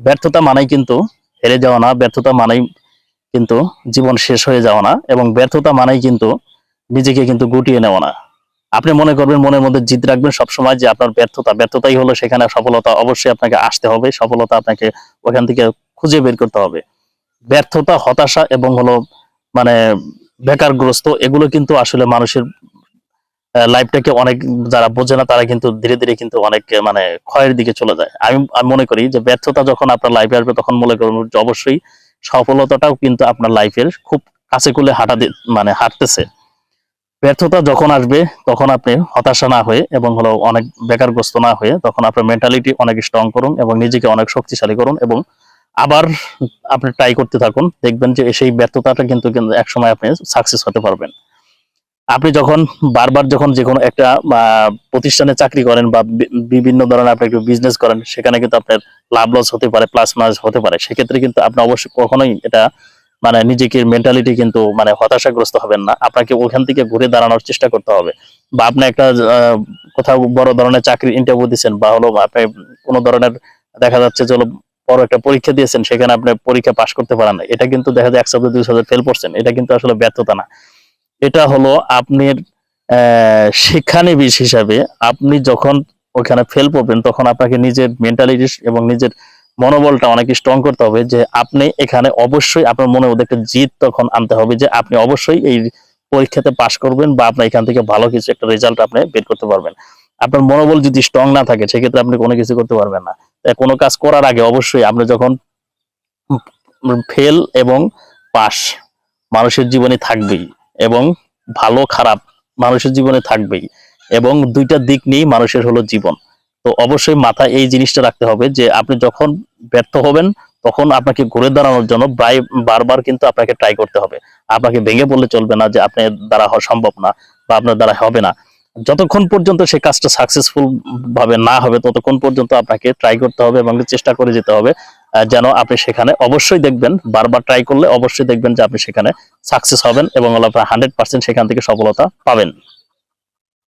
ব্যর্থতা মানেই কিন্তু হেরে যাওয়া না, ব্যর্থতা মানেই কিন্তু জীবন শেষ হয়ে যাওয়া না এবং ব্যর্থতা মানেই কিন্তু নিজেকে কিন্তু গুটিয়ে নেওয়া না। আপনি মনে করবেন, মনের মধ্যে জিদ রাখবেন সবসময় যে আপনার ব্যর্থতা, ব্যর্থতাই হলো সেখানে সফলতা। অবশ্যই আপনাকে আসতে হবে, সফলতা আপনাকে ওখান থেকে খুঁজে বের করতে হবে। ব্যর্থতা, হতাশা এবং হলো মানে বেকারগ্রস্ত, এগুলো কিন্তু আসলে মানুষের লাইফটাকে অনেক যারা বোঝে না, তারা কিন্তু ধীরে ধীরে কিন্তু অনেক মানে ক্ষয়ের দিকে চলে যায়। আমি আমি মনে করি যে ব্যর্থতা যখন আপনার লাইফে আসবে, তখন মনে করবেন যে অবশ্যই সফলতাটাও কিন্তু আপনার লাইফের খুব কাছে কুলে হাঁটা মানে হাঁটতেছে। ব্যর্থতা যখন আসবে, তখন আপনি হতাশা না হয়ে এবং হলো অনেক বেকারগ্রস্ত না হয়ে তখন আপনার মেন্টালিটি অনেক স্ট্রং করুন এবং নিজেকে অনেক শক্তিশালী করুন এবং আবার আপনি ট্রাই করতে থাকুন। দেখবেন যে সেই ব্যর্থতাটা কিন্তু একসময় আপনি সাকসেস হতে পারবেন। আপনি যখন বারবার যখন যে কোনো একটা প্রতিষ্ঠানে চাকরি করেন বা বিভিন্ন ধরনের আপনি একটু বিজনেস করেন, সেখানে কিন্তু আপনার লাভ লস হতে পারে প্লাস মাইনাস হতে পারে। সেক্ষেত্রে কিন্তু আপনি অবশ্যই কখনোই এটা মানে নিজেকে মেন্টালিটি কিন্তু মানে হতাশাগ্রস্ত হবেন না। আপনাকে ওখান থেকে ঘুরে দাঁড়ানোর চেষ্টা করতে হবে। বা আপনি একটা কোথাও বড় ধরনের চাকরি ইন্টারভিউ দিচ্ছেন বা হলো আপনি কোনো ধরনের দেখা যাচ্ছে হলো বড় একটা পরীক্ষা দিয়েছেন, সেখানে আপনি পরীক্ষা পাশ করতে পারেন না। এটা কিন্তু দেখা যায় একশো দুই হাজার ফেল করছেন। এটা কিন্তু আসলে ব্যর্থতা না। এটা হলো আপনার আহ, শিক্ষানবিশ হিসাবে আপনি যখন ওখানে ফেল করবেন তখন আপনাকে নিজের মেন্টালিটি এবং নিজের মনোবলটা অনেক স্ট্রং করতে হবে যে আপনি এখানে অবশ্যই আপনার মনে মধ্যে একটা জিত তখন আনতে হবে যে আপনি অবশ্যই এই পরীক্ষাতে পাশ করবেন বা আপনার এখান থেকে ভালো কিছু একটা রেজাল্ট আপনি বের করতে পারবেন। আপনার মনোবল যদি স্ট্রং না থাকে সেক্ষেত্রে আপনি কোনো কিছু করতে পারবেন না। কোনো কাজ করার আগে অবশ্যই আপনি যখন ফেল এবং পাস মানুষের জীবনে থাকবেই। এবং ভালো, খারাপ মানুষের জীবনে থাকবেই এবং দুইটা দিক নিয়েই মানুষের হলো জীবন। তো অবশ্যই মাথায় এই জিনিসটা রাখতে হবে যে আপনি যখন ব্যর্থ হবেন, তখন আপনাকে ঘুরে দাঁড়ানোর জন্য প্রায় বারবার কিন্তু আপনাকে ট্রাই করতে হবে। আপনাকে ভেঙে বললে চলবে না যে আপনার দ্বারা হওয়া সম্ভব না বা আপনার দ্বারা হবে না। যতক্ষণ পর্যন্ত সে কাজটা সাকসেসফুল ভাবে না হবে, ততক্ষণ পর্যন্ত আপনাকে ট্রাই করতে হবে এবং চেষ্টা করে যেতে হবে। যেন আপনি সেখানে অবশ্যই দেখবেন, বারবার ট্রাই করলে অবশ্যই দেখবেন যে আপনি সেখানে সাকসেস হবেন এবং আপনার হান্ড্রেড পার্সেন্ট সেখান থেকে সফলতা পাবেন।